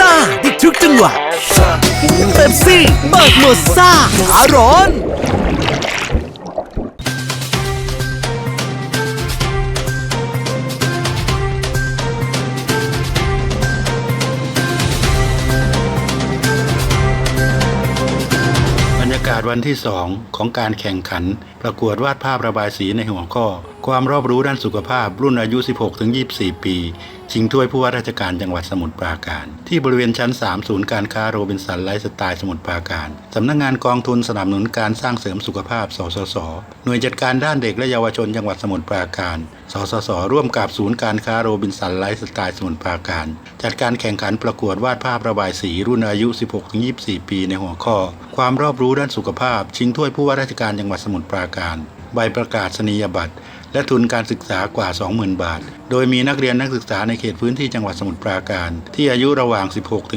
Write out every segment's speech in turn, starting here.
ซ่าอีกทุกจังหวะเต็มซี่เปิดโหมดซ่าขาร้อนบรรยากาศวันที่2ของการแข่งขัน ประกวดวาดภาพระบายสีในหัวข้อ ความรอบรู้ด้านสุขภาพรุ่นอายุ 16-24 ปี ชิงถ้วยผู้ว่าราชการจังหวัดสมุทรปราการ ที่บริเวณชั้น 3 ศูนย์การค้าโรบินสันไลฟ์สไตล์สมุทรปราการ สำนักงงานกองทุนสนับสนุนการสร้างเสริมสุขภาพ สสส หน่วยจัดการด้านเด็กและเยาวชนจังหวัดสมุทรปราการ สสส ร่วมกับศูนย์การค้าโรบินสันไลฟ์สไตล์สมุทรปราการ จัดการแข่งขันประกวดวาดภาพระบายสีรุ่นอายุ 16-24 ปี ในหัวข้อ ความรอบรู้ด้านสุขภาพ ชิงถ้วยผู้ว่าราชการจังหวัดสมุทรปราการ ใบประกาศนียบัตร และทุนการศึกษากว่า 20,000 บาท โดยมีนักเรียนนักศึกษาในเขตพื้นที่จังหวัดสมุทรปราการ ที่อายุระหว่าง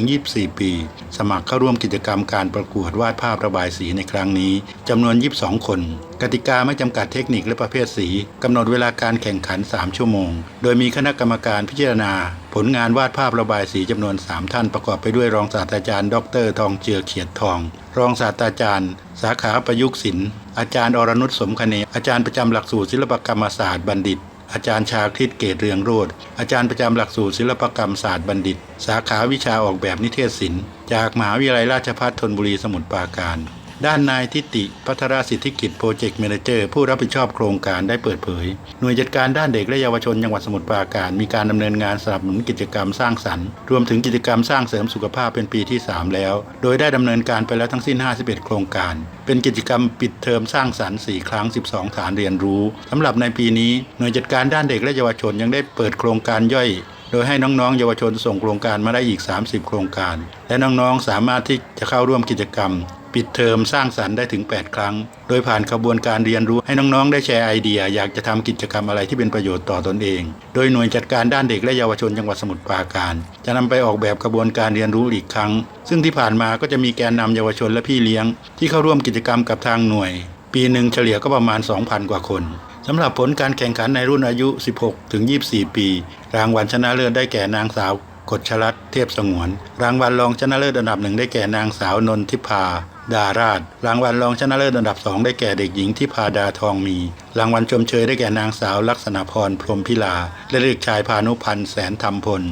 16-24 ปี สมัครเข้าร่วมกิจกรรมการประกวดวาดภาพระบายสีในครั้งนี้จำนวน 22 คน กติกาไม่จำกัดเทคนิคและประเภทสีกำหนดเวลาการแข่งขัน 3 ชั่วโมง โดยมีคณะกรรมการพิจารณา ผลงานวาดภาพระบายสีจำนวน 3 ท่านประกอบไปด้วยรองศาสตราจารย์ ดร ทองเจือเขียดทอง รองศาสตราจารย์ สาขาประยุกต์ศิลป์ อาจารย์อรนุชสมคเนอาจารย์ประจำหลักสูตรศิลปกรรมศาสตร์บัณฑิต อาจารย์ชาคริตเกตเรืองโรธอาจารย์ประจำหลักสูตรศิลปกรรมศาสตร์บัณฑิต สาขาวิชาออกแบบนิเทศศิลป์ จากมหาวิทยาลัยราชภัฏธนบุรีสมุทรปราการ ด้านนายทิติพัทรสิทธิกิจโปรเจกต์แมเนเจอร์ผู้รับผิดชอบโครงการได้เปิดเผย หน่วยจัดการด้านเด็กและเยาวชนจังหวัดสมุทรปราการ มีการดำเนินงานสนับสนุนกิจกรรมสร้างสรรค์ รวมถึงกิจกรรมสร้างเสริมสุขภาพเป็นปีที่ 3 แล้ว โดยได้ดำเนินการไปแล้วทั้งสิ้น 51 โครงการ เป็นกิจกรรมปิดเทอมสร้างสรรค์ 4 ครั้ง 12 ฐานเรียนรู้สำหรับในปีนี้หน่วยจัดการด้านเด็กและเยาวชนยังได้เปิดโครงการย่อยโดยให้น้องๆ เยาวชนส่งโครงการมาได้อีก 30 โครงการ และน้องๆ สามารถที่จะเข้าร่วมกิจกรรม ปิดเทอมสร้างสรรค์ได้ถึง 8 ครั้ง โดยผ่านขบวนการเรียนรู้ให้น้องๆ ได้แชร์ไอเดีย อยากจะทำกิจกรรมอะไรที่เป็นประโยชน์ต่อตนเอง โดยหน่วยจัดการด้านเด็กและเยาวชนจังหวัดสมุทรปราการ จะนำไปออกแบบกระบวนการเรียนรู้อีกครั้ง ซึ่งที่ผ่านมาก็จะมีแกนนำเยาวชนและพี่เลี้ยง ที่เข้าร่วมกิจกรรมกับทางหน่วย ปีหนึ่งเฉลี่ยก็ประมาณ 2,000 กว่าคนสำหรับผลการแข่งขันในรุ่นอายุ 16 ถึง 24 ปี รางวัลชนะเลิศได้แก่นางสาวกฎชลัดเทพสงวน รางวัลรองชนะเลิศอันดับหนึ่งได้แก่นางสาวนนทิพา ดาราช รางวัลรองชนะเลิศอันดับสองได้แก่เด็กหญิงที่พาดาทองมี รางวัลชมเชยได้แก่นางสาวลักษณพรพรมพิลา และเด็กชายพานุพันธ์แสนธรรมพล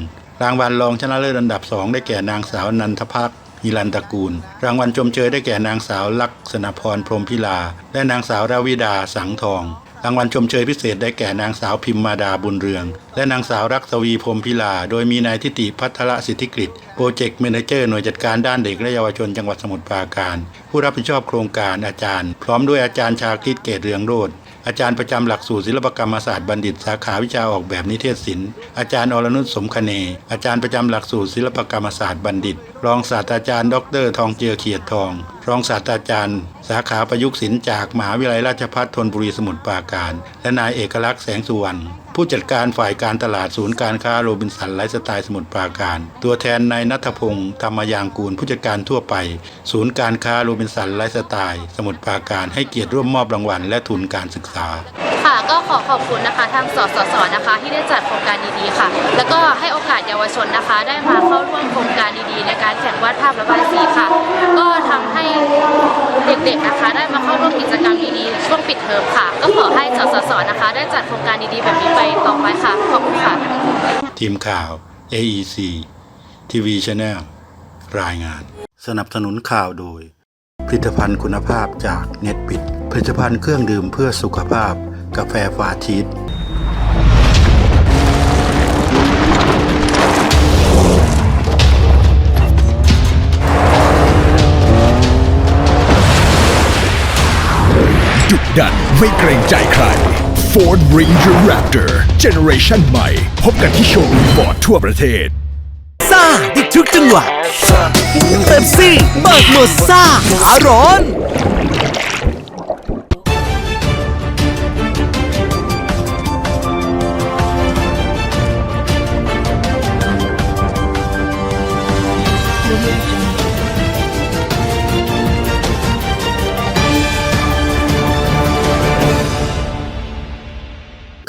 รางวัลรองชนะเลิศอันดับสองได้แก่นางสาวนันทพักฮิรันตระกูล รางวัลชมเชยได้แก่นางสาวลักษณพรพรมพิลา และนางสาวราวิดาสังทอง รางวัลชมเชยพิเศษได้แก่นางสาวพิมมาดาบุญเรือง และนางสาวรักษวีพรมพิลา โดยมีนายทิติพัทรสิทธิกฤตโปรเจกต์เมนเจอร์หน่วยจัดการด้านเด็กและเยาวชนจังหวัดสมุทรปราการ ผู้รับผิดชอบโครงการอาจารย์ พร้อมด้วยอาจารย์ชาคริตเกตเรืองโรธ อาจารย์ประจำหลักสูตรศิลปกรรมศาสตร์บัณฑิต สาขาวิชาออกแบบนิเทศศิลป์อาจารย์อรนุชสมคเน อาจารย์ประจำหลักสูตรศิลปกรรมศาสตร์บัณฑิต รองศาสตราจารย์ ดร ทองเจือเขียดทอง รองศาสตราจารย์ สาขาประยุกต์ศิลป์จากมหาวิทยาลัยราชภัฏธนบุรีสมุทรปราการ และนายเอกลักษณ์แสงสุวรรณ ผู้จัดการฝ่ายการตลาดศูนย์การค้าโรบินสันไลฟ์สไตล์สมุทรปราการ ตัวแทนนายนัทพงศ์ธรรมยางกูล ผู้จัดการทั่วไป ศูนย์การค้าโรบินสันไลฟ์สไตล์สมุทรปราการ ให้เกียรติร่วมมอบรางวัลและทุนการศึกษา ค่ะก็ขอขอบคุณนะคะทางสสสนะคะ ที่ได้จัดโครงการดีๆค่ะ แล้วก็ให้โอกาสเยาวชนนะคะ ได้มาเข้าร่วมโครงการดีๆ ในการแข่งวาดภาพระบายสีค่ะ ก็ทำให้ เด็กๆนะคะ ได้มาเข้าร่วมกิจกรรมดีๆช่วงปิดเทอมค่ะ ก็ขอให้สสสนะคะ ได้จัดโครงการดีๆแบบนี้ไปต่อไปค่ะขอบคุณค่ะ ทีมข่าว AEC TV Channel รายงาน สนับสนุนข่าวโดย ผลิตภัณฑ์คุณภาพจากเน็ตปิดผลิตภัณฑ์เครื่องดื่มเพื่อสุขภาพ กาแฟฟาชีส ดัน Ford Ranger Raptor Generation ใหม่ พบกันที่โชว์รูมบอร์ดทั่วประเทศซ่าดิทุกจังหวะเต็มซี่เบิกหมดซ่าอารอนเ